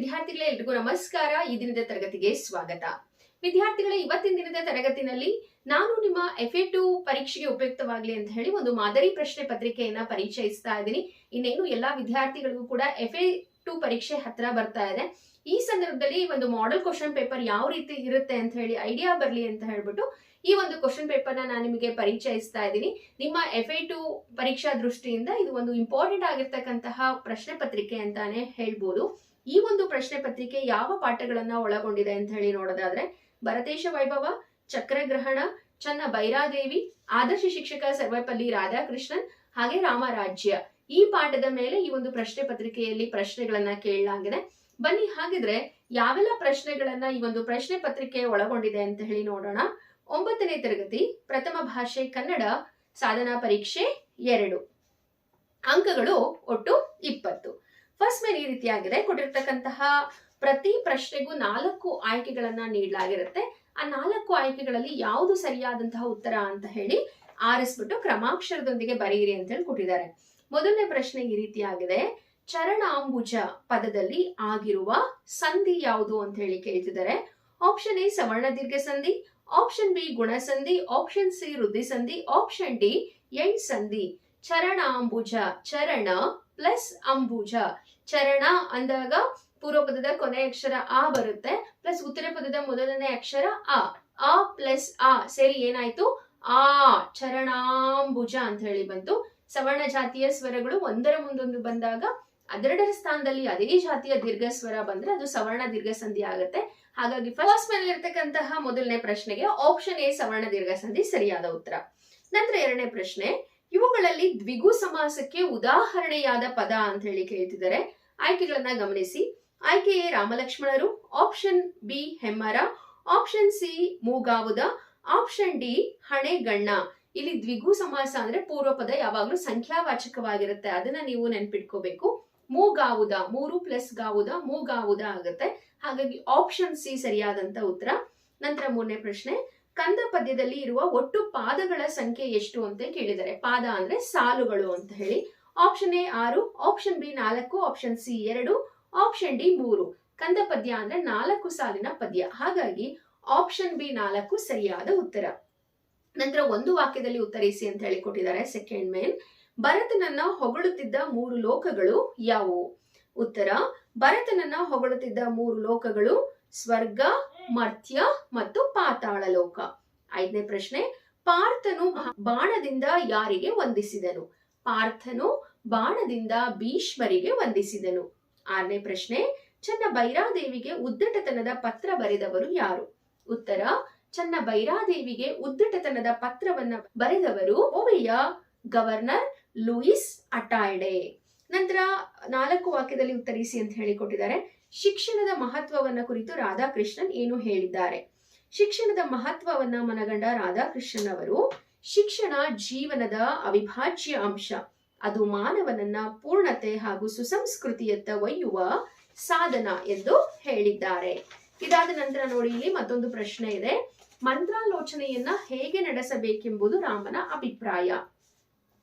ವಿದ್ಯಾರ್ಥಿಗಳೇ ಎಲ್ರಿಗೂ ನಮಸ್ಕಾರ. ಈ ದಿನದ ತರಗತಿಗೆ ಸ್ವಾಗತ. ವಿದ್ಯಾರ್ಥಿಗಳೇ, ಇವತ್ತಿನ ದಿನದ ತರಗತಿನಲ್ಲಿ ನಾನು ನಿಮ್ಮ ಎಫ್ ಎ ಟು ಪರೀಕ್ಷೆಗೆ ಉಪಯುಕ್ತವಾಗಲಿ ಅಂತ ಹೇಳಿ ಒಂದು ಮಾದರಿ ಪ್ರಶ್ನೆ ಪತ್ರಿಕೆಯನ್ನ ಪರಿಚಯಿಸ್ತಾ ಇದ್ದೀನಿ. ಇನ್ನೇನು ಎಲ್ಲಾ ವಿದ್ಯಾರ್ಥಿಗಳಿಗೂ ಕೂಡ ಎಫ್ ಎ ಟು ಪರೀಕ್ಷೆ ಹತ್ರ ಬರ್ತಾ ಇದೆ. ಈ ಸಂದರ್ಭದಲ್ಲಿ ಒಂದು ಮಾಡೆಲ್ ಕ್ವಶನ್ ಪೇಪರ್ ಯಾವ ರೀತಿ ಇರುತ್ತೆ ಅಂತ ಹೇಳಿ ಐಡಿಯಾ ಬರಲಿ ಅಂತ ಹೇಳ್ಬಿಟ್ಟು ಈ ಒಂದು ಕ್ವಶನ್ ಪೇಪರ್ನ ನಾನು ನಿಮಗೆ ಪರಿಚಯಿಸ್ತಾ ಇದ್ದೀನಿ. ನಿಮ್ಮ ಎಫ್ ಎ ಟು ಪರೀಕ್ಷಾ ದೃಷ್ಟಿಯಿಂದ ಇದು ಒಂದು ಇಂಪಾರ್ಟೆಂಟ್ ಆಗಿರ್ತಕ್ಕಂತಹ ಪ್ರಶ್ನೆ ಪತ್ರಿಕೆ ಅಂತಾನೆ ಹೇಳ್ಬೋದು. ಈ ಒಂದು ಪ್ರಶ್ನೆ ಪತ್ರಿಕೆ ಯಾವ ಪಾಠಗಳನ್ನ ಒಳಗೊಂಡಿದೆ ಅಂತ ಹೇಳಿ ನೋಡೋದಾದ್ರೆ, ಭರತೇಶ ವೈಭವ, ಚಕ್ರಗ್ರಹಣ, ಚನ್ನ ಬೈರಾದೇವಿ, ಆದರ್ಶ ಶಿಕ್ಷಕ ಸರ್ವಪಲ್ಲಿ ರಾಧಾಕೃಷ್ಣನ್ ಹಾಗೆ ರಾಮರಾಜ್ಯ ಈ ಪಾಠದ ಮೇಲೆ ಈ ಒಂದು ಪ್ರಶ್ನೆ ಪತ್ರಿಕೆಯಲ್ಲಿ ಪ್ರಶ್ನೆಗಳನ್ನ ಕೇಳಲಾಗಿದೆ. ಬನ್ನಿ, ಹಾಗಿದ್ರೆ ಯಾವೆಲ್ಲ ಪ್ರಶ್ನೆಗಳನ್ನ ಈ ಒಂದು ಪ್ರಶ್ನೆ ಪತ್ರಿಕೆ ಒಳಗೊಂಡಿದೆ ಅಂತ ಹೇಳಿ ನೋಡೋಣ. ಒಂಬತ್ತನೇ ತರಗತಿ, ಪ್ರಥಮ ಭಾಷೆ ಕನ್ನಡ, ಸಾಧನಾ ಪರೀಕ್ಷೆ ಎರಡು. ಅಂಕಗಳು ಒಟ್ಟು ಇಪ್ಪತ್ತು. ಮೇಲೆ ಈ ರೀತಿಯಾಗಿದೆ. ಕೊಟ್ಟಿರ್ತಕ್ಕಂತಹ ಪ್ರತಿ ಪ್ರಶ್ನೆಗೂ ನಾಲ್ಕು ಆಯ್ಕೆಗಳನ್ನ ನೀಡಲಾಗಿರುತ್ತೆ. ಆ ನಾಲ್ಕು ಆಯ್ಕೆಗಳಲ್ಲಿ ಯಾವುದು ಸರಿಯಾದಂತಹ ಉತ್ತರ ಅಂತ ಹೇಳಿ ಆರಿಸ್ಬಿಟ್ಟು ಕ್ರಮಾಕ್ಷರದೊಂದಿಗೆ ಬರೆಯಿರಿ ಅಂತ ಹೇಳಿ ಕೊಟ್ಟಿದ್ದಾರೆ. ಮೊದಲನೇ ಪ್ರಶ್ನೆ ಈ ರೀತಿಯಾಗಿದೆ. ಚರಣಾಂಬುಜ ಪದದಲ್ಲಿ ಆಗಿರುವ ಸಂಧಿ ಯಾವುದು ಅಂತ ಹೇಳಿ ಕೇಳ್ತಿದ್ದಾರೆ. ಆಪ್ಷನ್ ಎ ಸವರ್ಣ ದೀರ್ಘ ಸಂಧಿ ಆಪ್ಷನ್ ಬಿ ಗುಣ ಸಂಧಿ ಆಪ್ಷನ್ ಸಿ ವೃದ್ಧಿ ಸಂಧಿ ಆಪ್ಷನ್ ಡಿ ಎಂಡ್ ಸಂಧಿ. ಚರಣಾಂಬುಜ ಚರಣ ಪ್ಲಸ್ ಅಂಬುಜ. ಚರಣ ಅಂದಾಗ ಪೂರ್ವ ಪದದ ಕೊನೆ ಅಕ್ಷರ ಆ ಬರುತ್ತೆ ಪ್ಲಸ್ ಉತ್ತರ ಪದದ ಮೊದಲನೇ ಅಕ್ಷರ ಆ ಆ ಪ್ಲಸ್ ಆ ಸೇರಿ ಏನಾಯ್ತು? ಆ, ಚರಣಾಂಬುಜ ಅಂತ ಹೇಳಿ ಬಂತು. ಸವರ್ಣ ಜಾತಿಯ ಸ್ವರಗಳು ಒಂದರ ಮುಂದೊಂದು ಬಂದಾಗ ಅದೆರಡರ ಸ್ಥಾನದಲ್ಲಿ ಅದೇ ಜಾತಿಯ ದೀರ್ಘ ಸ್ವರ ಬಂದ್ರೆ ಅದು ಸವರ್ಣ ದೀರ್ಘ ಸಂಧಿ ಆಗುತ್ತೆ. ಹಾಗಾಗಿ ಫಸ್ಟ್ ಮೇಲೆ ಇರ್ತಕ್ಕಂತಹ ಮೊದಲನೇ ಪ್ರಶ್ನೆಗೆ ಆಪ್ಷನ್ ಎ ಸವರ್ಣ ದೀರ್ಘ ಸಂಧಿ ಸರಿಯಾದ ಉತ್ತರ. ನಂತರ ಎರಡನೇ ಪ್ರಶ್ನೆ ಇವುಗಳಲ್ಲಿ ದ್ವಿಗು ಸಮಾಸಕ್ಕೆ ಉದಾಹರಣೆಯಾದ ಪದ ಅಂತ ಹೇಳಿ ಕೇಳ್ತಿದ್ದಾರೆ. ಆಯ್ಕೆಗಳನ್ನ ಗಮನಿಸಿ. ಆಯ್ಕೆ ಎ ರಾಮಲಕ್ಷ್ಮಣರು ಆಪ್ಷನ್ ಬಿ ಹೆಮ್ಮರ ಆಪ್ಷನ್ ಸಿ ಮೂಗಾವುದ ಆಪ್ಷನ್ ಡಿ ಹಣೆಗಣ್ಣ. ಇಲ್ಲಿ ದ್ವಿಗು ಸಮಾಸ ಅಂದ್ರೆ ಪೂರ್ವ ಪದ ಯಾವಾಗ್ಲೂ ಸಂಖ್ಯಾವಾಚಕವಾಗಿರುತ್ತೆ. ಅದನ್ನ ನೀವು ನೆನ್ಪಿಟ್ಕೋಬೇಕು. ಮೂಗಾವುದ, ಮೂರು ಪ್ಲಸ್ ಗಾವುದ, ಮೂಗಾವುದ ಆಗುತ್ತೆ. ಹಾಗಾಗಿ ಆಪ್ಷನ್ ಸಿ ಸರಿಯಾದಂತ ಉತ್ತರ. ನಂತರ ಮೂರನೇ ಪ್ರಶ್ನೆ. ಕಂದ ಪದ್ಯದಲ್ಲಿ ಇರುವ ಒಟ್ಟು ಪಾದಗಳ ಸಂಖ್ಯೆ ಎಷ್ಟು ಅಂತ ಕೇಳಿದ್ದಾರೆ ಪಾದ ಅಂದ್ರೆ ಸಾಲುಗಳು ಅಂತ ಹೇಳಿ. ಆಪ್ಷನ್ ಎ ಆರು ಆಪ್ಷನ್ ಬಿ ನಾಲ್ಕು ಆಪ್ಷನ್ ಸಿ ಎರಡು ಆಪ್ಷನ್ ಡಿ ಮೂರು. ಕಂದ ಪದ್ಯ ಅಂದ್ರೆ ನಾಲ್ಕು ಸಾಲಿನ ಪದ್ಯ. ಹಾಗಾಗಿ ಆಪ್ಷನ್ ಬಿ ನಾಲ್ಕು ಸರಿಯಾದ ಉತ್ತರ. ನಂತರ ಒಂದು ವಾಕ್ಯದಲ್ಲಿ ಉತ್ತರಿಸಿ ಅಂತ ಹೇಳಿ ಕೊಟ್ಟಿದ್ದಾರೆ ಸೆಕೆಂಡ್ ಮೇನ್ ಭರತನನ್ನ ಹೊಗಳುತ್ತಿದ್ದ ಮೂರು ಲೋಕಗಳು ಯಾವುವು? ಉತ್ತರ, ಭರತನನ್ನ ಹೊಗಳುತ್ತಿದ್ದ ಮೂರು ಲೋಕಗಳು, ಸ್ವರ್ಗ ಮರ್ತ್ಯ ಮತ್ತು ಪಾತಾಳ ಲೋಕ. ಐದನೇ ಪ್ರಶ್ನೆ, ಪಾರ್ಥನು ಬಾಣದಿಂದ ಯಾರಿಗೆ ವಂದಿಸಿದನು? ಪಾರ್ಥನು ಬಾಣದಿಂದ ಭೀಷ್ಮರಿಗೆ ವಂದಿಸಿದನು. ಆರನೇ ಪ್ರಶ್ನೆ ಚನ್ನ ಬೈರಾದೇವಿಗೆ ಉದ್ದಟತನದ ಪತ್ರ ಬರೆದವರು ಯಾರು? ಉತ್ತರ ಚನ್ನ ಬೈರಾದೇವಿಗೆ ಉದ್ದಟತನದ ಪತ್ರವನ್ನ ಬರೆದವರು ಓವೆಯ ಗವರ್ನರ್ ಲೂಯಿಸ್ ಅಟಾಯ್ಡೆ ನಂತರ ನಾಲ್ಕು ವಾಕ್ಯದಲ್ಲಿ ಉತ್ತರಿಸಿ ಅಂತ ಹೇಳಿಕೊಟ್ಟಿದ್ದಾರೆ. ಶಿಕ್ಷಣದ ಮಹತ್ವವನ್ನ ಕುರಿತು ರಾಧಾಕೃಷ್ಣನ್ ಏನು ಹೇಳಿದ್ದಾರೆ? ಶಿಕ್ಷಣದ ಮಹತ್ವವನ್ನ ಮನಗಂಡ ರಾಧಾಕೃಷ್ಣನ್ ಅವರು ಶಿಕ್ಷಣ ಜೀವನದ ಅವಿಭಾಜ್ಯ ಅಂಶ. ಅದು ಮಾನವನನ್ನ ಪೂರ್ಣತೆ ಹಾಗೂ ಸುಸಂಸ್ಕೃತಿಯತ್ತ ಒಯ್ಯುವ ಸಾಧನ ಎಂದು ಹೇಳಿದ್ದಾರೆ. ಇದಾದ ನಂತರ ನೋಡಿ, ಇಲ್ಲಿ ಮತ್ತೊಂದು ಪ್ರಶ್ನೆ ಇದೆ. ಮಂತ್ರಾಲೋಚನೆಯನ್ನ ಹೇಗೆ ನಡೆಸಬೇಕೆಂಬುದು ರಾಮನ ಅಭಿಪ್ರಾಯ.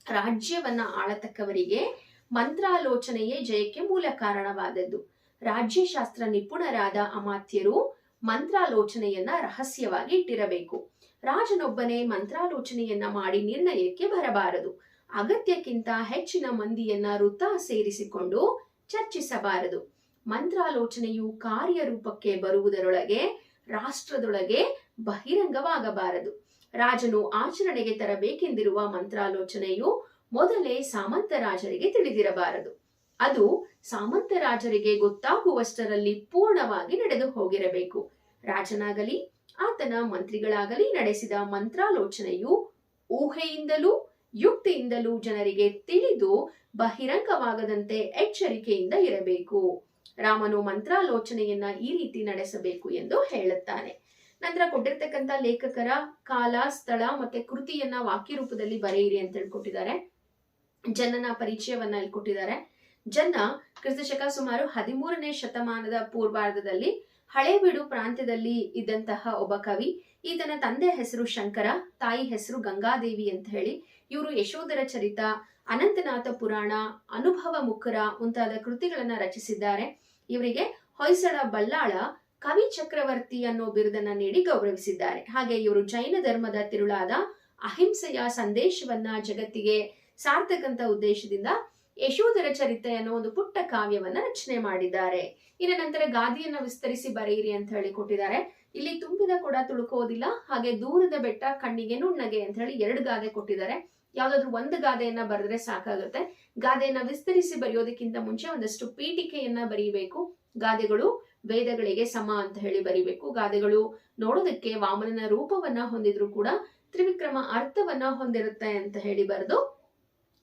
ರಾಜ್ಯವನ್ನ ಆಳತಕ್ಕವರಿಗೆ ಮಂತ್ರಾಲೋಚನೆಯೇ ಜಯಕ್ಕೆ ಮೂಲ ಕಾರಣವಾದದ್ದು. ರಾಜ್ಯಶಾಸ್ತ್ರ ನಿಪುಣರಾದ ಅಮಾತ್ಯರು ಮಂತ್ರಾಲೋಚನೆಯನ್ನ ರಹಸ್ಯವಾಗಿ ಇಟ್ಟಿರಬೇಕು. ರಾಜನೊಬ್ಬನೇ ಮಂತ್ರಾಲೋಚನೆಯನ್ನ ಮಾಡಿ ನಿರ್ಣಯಕ್ಕೆ ಬರಬಾರದು. ಅಗತ್ಯಕ್ಕಿಂತ ಹೆಚ್ಚಿನ ಮಂದಿಯನ್ನ ವೃತ್ತ ಸೇರಿಸಿಕೊಂಡು ಚರ್ಚಿಸಬಾರದು. ಮಂತ್ರಾಲೋಚನೆಯು ಕಾರ್ಯರೂಪಕ್ಕೆ ಬರುವುದರೊಳಗೆ, ರಾಷ್ಟ್ರದೊಳಗೆ ಬಹಿರಂಗವಾಗಬಾರದು. ರಾಜನು ಆಚರಣೆಗೆ ತರಬೇಕೆಂದಿರುವ ಮಂತ್ರಾಲೋಚನೆಯು ಮೊದಲೇ ಸಾಮಂತ ರಾಜರಿಗೆ ತಿಳಿದಿರಬಾರದು. ಅದು ಸಾಮಂತ ರಾಜರಿಗೆ ಗೊತ್ತಾಗುವಷ್ಟರಲ್ಲಿ ಪೂರ್ಣವಾಗಿ ನಡೆದು ಹೋಗಿರಬೇಕು. ರಾಜನಾಗಲಿ, ಆತನ ಮಂತ್ರಿಗಳಾಗಲಿ ನಡೆಸಿದ ಮಂತ್ರಾಲೋಚನೆಯು ಊಹೆಯಿಂದಲೂ ಯುಕ್ತಿಯಿಂದಲೂ ಜನರಿಗೆ ತಿಳಿದು ಬಹಿರಂಗವಾಗದಂತೆ ಎಚ್ಚರಿಕೆಯಿಂದ ಇರಬೇಕು. ರಾಮನು ಮಂತ್ರಾಲೋಚನೆಯನ್ನ ಈ ರೀತಿ ನಡೆಸಬೇಕು ಎಂದು ಹೇಳುತ್ತಾನೆ. ನಂತರ ಕೊಟ್ಟಿರ್ತಕ್ಕಂಥ ಲೇಖಕರ ಕಾಲ, ಸ್ಥಳ ಮತ್ತೆ ಕೃತಿಯನ್ನ ವಾಕ್ಯ ರೂಪದಲ್ಲಿ ಬರೆಯಿರಿ ಅಂತ ಹೇಳ್ಕೊಟ್ಟಿದ್ದಾರೆ. ಜನನ ಪರಿಚಯವನ್ನ ಇಲ್ಲಿ ಕೊಟ್ಟಿದ್ದಾರೆ ಜನ್ನ ಕ್ರಿಸ್ತಶಕ ಸುಮಾರು ಹದಿಮೂರನೇ ಶತಮಾನದ ಪೂರ್ವಾರ್ಧದಲ್ಲಿ ಹಳೇಬೀಡು ಪ್ರಾಂತ್ಯದಲ್ಲಿ ಇದ್ದಂತಹ ಒಬ್ಬ ಕವಿ, ಈತನ ತಂದೆ ಹೆಸರು ಶಂಕರ, ತಾಯಿ ಹೆಸರು ಗಂಗಾದೇವಿ ಅಂತ ಹೇಳಿ ಇವರು ಯಶೋಧರ ಚರಿತ, ಅನಂತನಾಥ ಪುರಾಣ, ಅನುಭವ ಮುಖರ ಮುಂತಾದ ಕೃತಿಗಳನ್ನ ರಚಿಸಿದ್ದಾರೆ. ಇವರಿಗೆ ಹೊಯ್ಸಳ ಬಲ್ಲಾಳ, ಕವಿ ಚಕ್ರವರ್ತಿ ಅನ್ನೋ ಬಿರುದನ್ನ ನೀಡಿ ಗೌರವಿಸಿದ್ದಾರೆ. ಹಾಗೆ ಇವರು ಜೈನ ಧರ್ಮದ ತಿರುಳಾದ ಅಹಿಂಸೆಯ ಸಂದೇಶವನ್ನ ಜಗತ್ತಿಗೆ ಸಾರ್ಥಕಂತ ಉದ್ದೇಶದಿಂದ ಯಶೋಧರ ಚರಿತ್ರೆ ಅನ್ನೋ ಒಂದು ಪುಟ್ಟ ಕಾವ್ಯವನ್ನ ರಚನೆ ಮಾಡಿದ್ದಾರೆ. ಇನ್ನ ನಂತರ ಗಾದಿಯನ್ನ ವಿಸ್ತರಿಸಿ ಬರೆಯಿರಿ ಅಂತ ಹೇಳಿ ಕೊಟ್ಟಿದ್ದಾರೆ. ಇಲ್ಲಿ ತುಂಬಿದ ಕೂಡ ತುಳುಕೋದಿಲ್ಲ, ಹಾಗೆ ದೂರದ ಬೆಟ್ಟ ಕಣ್ಣಿಗೆ ನುಣ್ಣಗೆ ಅಂತ ಹೇಳಿ ಎರಡು ಗಾದೆ ಕೊಟ್ಟಿದ್ದಾರೆ. ಯಾವ್ದಾದ್ರು ಒಂದು ಗಾದೆಯನ್ನ ಬರೆದ್ರೆ ಸಾಕಾಗುತ್ತೆ. ಗಾದೆಯನ್ನ ವಿಸ್ತರಿಸಿ ಬರೆಯೋದಕ್ಕಿಂತ ಮುಂಚೆ ಒಂದಷ್ಟು ಪೀಠಿಕೆಯನ್ನ ಬರೀಬೇಕು. ಗಾದೆಗಳು ವೇದಗಳಿಗೆ ಸಮ ಅಂತ ಹೇಳಿ ಬರಿಬೇಕು. ಗಾದೆಗಳು ನೋಡೋದಕ್ಕೆ ವಾಮನನ ರೂಪವನ್ನ ಹೊಂದಿದ್ರು ಕೂಡ ತ್ರಿವಿಕ್ರಮ ಅರ್ಥವನ್ನ ಹೊಂದಿರುತ್ತೆ ಅಂತ ಹೇಳಿ ಬರೆದು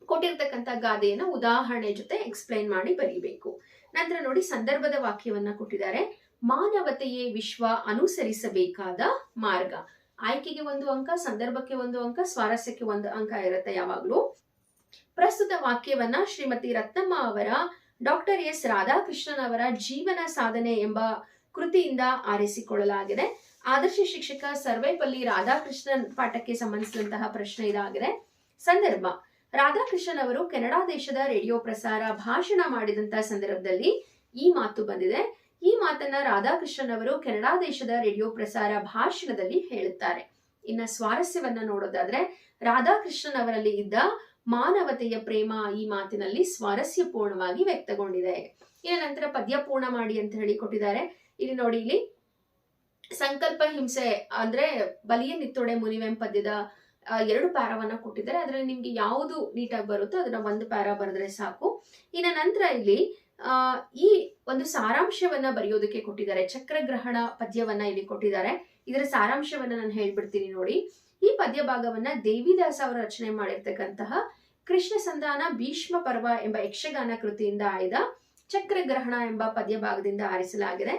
ಕೊಟ್ಟಿರ್ತಕ್ಕಂಥ ಗಾದೆಯನ್ನ ಉದಾಹರಣೆ ಜೊತೆ ಎಕ್ಸ್ಪ್ಲೈನ್ ಮಾಡಿ ಬರೀಬೇಕು. ನಂತರ ನೋಡಿ ಸಂದರ್ಭದ ವಾಕ್ಯವನ್ನ ಕೊಟ್ಟಿದ್ದಾರೆ. ಮಾನವತೆಯೇ ವಿಶ್ವ ಅನುಸರಿಸಬೇಕಾದ ಮಾರ್ಗ. ಆಯ್ಕೆಗೆ ಒಂದು ಅಂಕ, ಸಂದರ್ಭಕ್ಕೆ ಒಂದು ಅಂಕ, ಸ್ವಾರಸ್ಯಕ್ಕೆ ಒಂದು ಅಂಕ ಇರುತ್ತೆ ಯಾವಾಗ್ಲೂ. ಪ್ರಸ್ತುತ ವಾಕ್ಯವನ್ನ ಶ್ರೀಮತಿ ರತ್ನಮ್ಮ ಅವರ ಡಾಕ್ಟರ್ ಎಸ್ ರಾಧಾಕೃಷ್ಣನ್ ಅವರ ಜೀವನ ಸಾಧನೆ ಎಂಬ ಕೃತಿಯಿಂದ ಆರಿಸಿಕೊಳ್ಳಲಾಗಿದೆ. ಆದರ್ಶ ಶಿಕ್ಷಕ ಸರ್ವೇಪಲ್ಲಿ ರಾಧಾಕೃಷ್ಣನ್ ಪಾಠಕ್ಕೆ ಸಂಬಂಧಿಸಿದಂತಹ ಪ್ರಶ್ನೆ ಇದಾಗಿದೆ. ಸಂದರ್ಭ. ರಾಧಾಕೃಷ್ಣನ್ ಅವರು ಕೆನಡಾ ದೇಶದ ರೇಡಿಯೋ ಪ್ರಸಾರ ಭಾಷಣ ಮಾಡಿದಂತ ಸಂದರ್ಭದಲ್ಲಿ ಈ ಮಾತು ಬಂದಿದೆ. ಈ ಮಾತನ್ನ ರಾಧಾಕೃಷ್ಣನ್ ಅವರು ಕೆನಡಾ ದೇಶದ ರೇಡಿಯೋ ಪ್ರಸಾರ ಭಾಷಣದಲ್ಲಿ ಹೇಳುತ್ತಾರೆ. ಇನ್ನ ಸ್ವಾರಸ್ಯವನ್ನ ನೋಡೋದಾದ್ರೆ ರಾಧಾಕೃಷ್ಣನ್ ಅವರಲ್ಲಿ ಇದ್ದ ಮಾನವತೆಯ ಪ್ರೇಮ ಈ ಮಾತಿನಲ್ಲಿ ಸ್ವಾರಸ್ಯಪೂರ್ಣವಾಗಿ ವ್ಯಕ್ತಗೊಂಡಿದೆ. ಇನ್ನ ನಂತರ ಪದ್ಯ ಪೂರ್ಣ ಮಾಡಿ ಅಂತ ಹೇಳಿ ಕೊಟ್ಟಿದ್ದಾರೆ. ಇಲ್ಲಿ ನೋಡಿ, ಇಲ್ಲಿ ಸಂಕಲ್ಪ ಹಿಂಸೆ ಅಂದ್ರೆ ಬಲಿಯ ನಿತ್ತೊಡೆ ಮುನಿವೆಂ ಪದ್ಯದ ಎರಡು ಪ್ಯಾರಾವನ್ನ ಕೊಟ್ಟಿದ್ದಾರೆ. ಅದರಲ್ಲಿ ನಿಮ್ಗೆ ಯಾವುದು ನೀಟಾಗಿ ಬರುತ್ತೋ ಅದನ್ನ ಒಂದು ಪ್ಯಾರಾ ಬರೆದ್ರೆ ಸಾಕು. ಇನ್ನು ನಂತರ ಇಲ್ಲಿ ಈ ಒಂದು ಸಾರಾಂಶವನ್ನ ಬರೆಯೋದಕ್ಕೆ ಕೊಟ್ಟಿದ್ದಾರೆ. ಚಕ್ರಗ್ರಹಣ ಪದ್ಯವನ್ನ ಇಲ್ಲಿ ಕೊಟ್ಟಿದ್ದಾರೆ. ಇದರ ಸಾರಾಂಶವನ್ನ ನಾನು ಹೇಳ್ಬಿಡ್ತೀನಿ ನೋಡಿ. ಈ ಪದ್ಯ ಭಾಗವನ್ನ ದೇವಿದಾಸ ಅವರು ರಚನೆ ಮಾಡಿರ್ತಕ್ಕಂತಹ ಕೃಷ್ಣ ಸಂಧಾನ ಭೀಷ್ಮ ಪರ್ವ ಎಂಬ ಯಕ್ಷಗಾನ ಕೃತಿಯಿಂದ ಆಯ್ದ ಚಕ್ರಗ್ರಹಣ ಎಂಬ ಪದ್ಯ ಭಾಗದಿಂದ ಆರಿಸಲಾಗಿದೆ.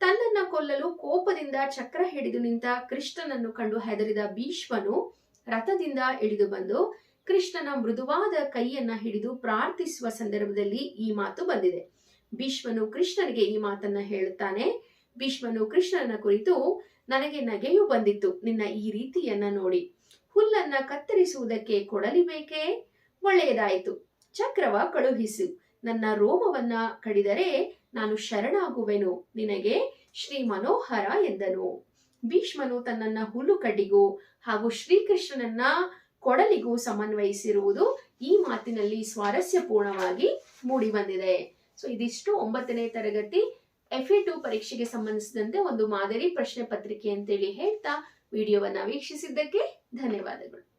ತನ್ನನ್ನ ಕೊಲ್ಲಲು ಕೋಪದಿಂದ ಚಕ್ರ ಹಿಡಿದು ನಿಂತ ಕೃಷ್ಣನನ್ನು ಕಂಡು ಹೆದರಿದ ಭೀಷ್ಮನು ರಥದಿಂದ ಇಳಿದು ಬಂದು ಕೃಷ್ಣನ ಮೃದುವಾದ ಕೈಯನ್ನ ಹಿಡಿದು ಪ್ರಾರ್ಥಿಸುವ ಸಂದರ್ಭದಲ್ಲಿ ಈ ಮಾತು ಬಂದಿದೆ. ಭೀಷ್ಮನು ಕೃಷ್ಣನಿಗೆ ಈ ಮಾತನ್ನ ಹೇಳುತ್ತಾನೆ. ಭೀಷ್ಮನು ಕೃಷ್ಣನ ಕುರಿತು, ನನಗೆ ನಗೆಯೂ ಬಂದಿತ್ತು, ನಿನ್ನ ಈ ರೀತಿಯನ್ನ ನೋಡಿ. ಹುಲ್ಲನ್ನ ಕತ್ತರಿಸುವುದಕ್ಕೆ ಕೊಡಲಿ ಬೇಕೇ ಒಳ್ಳೆಯದಾಯಿತು. ಚಕ್ರವ ಕಳುಹಿಸು. ನನ್ನ ರೋಮವನ್ನ ಕಡಿದರೆ ನಾನು ಶರಣಾಗುವೆನು. ನಿನಗೆ ಶ್ರೀ ಮನೋಹರ ಎಂದನು. ಭೀಷ್ಮನು ತನ್ನನ್ನ ಹುಲ್ಲು ಕಡ್ಡಿಗೂ ಹಾಗೂ ಶ್ರೀಕೃಷ್ಣನನ್ನ ಕೊಡಲಿಗೂ ಸಮನ್ವಯಿಸಿರುವುದು ಈ ಮಾತಿನಲ್ಲಿ ಸ್ವಾರಸ್ಯಪೂರ್ಣವಾಗಿ ಮೂಡಿ ಬಂದಿದೆ ಸೊ ಇದಿಷ್ಟು ಒಂಬತ್ತನೇ ತರಗತಿ ಎಫ್ ಟು ಪರೀಕ್ಷೆಗೆ ಸಂಬಂಧಿಸಿದಂತೆ ಒಂದು ಮಾದರಿ ಪ್ರಶ್ನೆ ಪತ್ರಿಕೆ ಅಂತೇಳಿ ಹೇಳ್ತಾ ವಿಡಿಯೋವನ್ನ ವೀಕ್ಷಿಸಿದ್ದಕ್ಕೆ ಧನ್ಯವಾದಗಳು.